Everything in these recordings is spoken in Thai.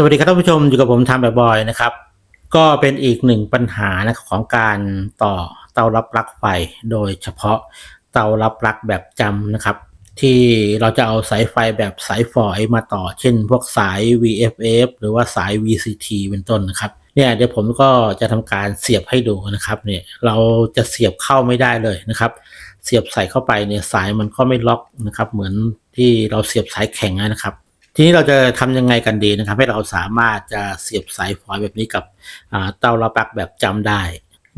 สวัสดีครับท่านผู้ชมอยู่กับผมทำแบบบอยนะครับ ก็เป็นอีกหนึ่งปัญหานะของการต่อเตารับปลั๊กไฟ โดยเฉพาะเตารับปลั๊กแบบจำนะครับ ที่เราจะเอาสายไฟแบบสายฝอยมาต่อ เช่น พวกสาย VFF หรือว่าสาย VCT เป็นต้นนะครับเนี่ยเดี๋ยวผมก็จะทำการเสียบให้ดูนะครับเนี่ยเราจะเสียบเข้าไม่ได้เลยนะครับ เสียบใส่เข้าไปเนี่ยสายมันก็ไม่ล็อกนะครับ เหมือนที่เราเสียบสายแข็งนะครับ ทีนี้เราจะทำยังไงกันดีนะครับ ให้เราสามารถจะเสียบสายฝอยแบบนี้กับอ่าเตารับปลั๊กแบบจำได้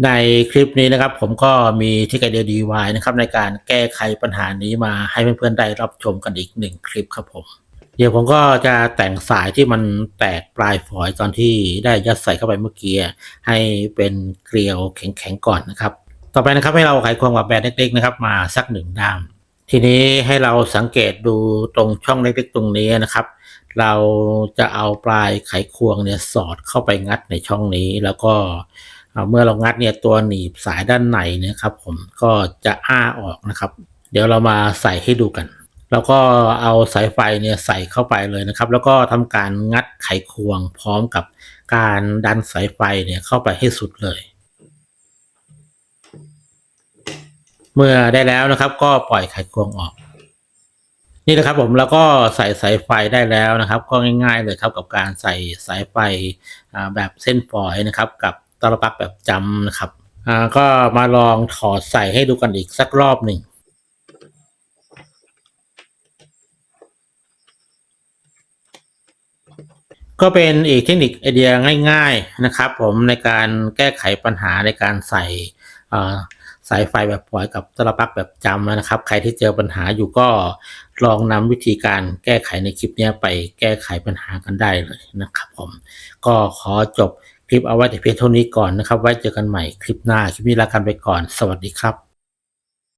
ในคลิปนี้นะครับ ผมก็มีที่ไกเดียดีวนะครับ ในการแก้ไขปัญหานี้มาให้เพื่อนๆได้รับชมกันอีกหนึ่งคลิปครับผมเดี๋ยวผมก็จะแต่งสายที่มันแตกปลายฝอยตอนที่ได้ยัดใส่เข้าไปเมื่อกี้ให้เป็นเกลียวแข็งๆก่อนนะครับ ต่อไปนะครับให้เราไขควงกับแบนเล็กๆนะครับมาสักหนึ่งด้าม ทีนี้ให้เราสังเกตดูตรงช่องเล็กๆตรงนี้นะครับ เราจะเอาปลายไขควงเนี่ยสอดเข้าไปงัดในช่องนี้แล้วก็เเมื่อเรางัดเนี่ยตัวหนีบสายด้านในเนี่ยครับ ผมก็จะอ้าออกนะครับ เดี๋ยวเรามาใส่ให้ดูกัน แล้วก็เอาสายไฟเนี่ยใส่เข้าไปเลยนะครับ แล้วก็ทำการงัดไขควงพร้อมกับการดันสายไฟเนี่ยเข้าไปให้สุดเลย เมื่อได้แล้วนะครับ ก็ปล่อยไขควงออก นี่นะครับผมแล้วก็ใส่สายไฟได้แล้วนะครับ ก็ง่าย ๆ เลยครับกับการใส่สายไฟแบบเส้นฝอยนะครับ กับตลปักแบบจำนะครับก็มาลองถอดใส่ให้ดูกันอีกสักรอบหนึ่งก็เป็นอีกเทคนิคไอเดียง่าย ๆนะครับ ผมในการแก้ไขปัญหาในการใส่ สายไฟแบบปล่อยกับตลปักแบบจำนะครับ ใครที่เจอปัญหาอยู่ก็ลองนำวิธีการแก้ไขในคลิปนี้ไปแก้ไขปัญหากันได้เลยนะครับผมก็ขอจบคลิปเอาไว้แต่เพียงเท่านี้ก่อนนะครับ ไว้เจอกันใหม่คลิปหน้า คลิปนี้ลากันไปก่อน สวัสดีครับ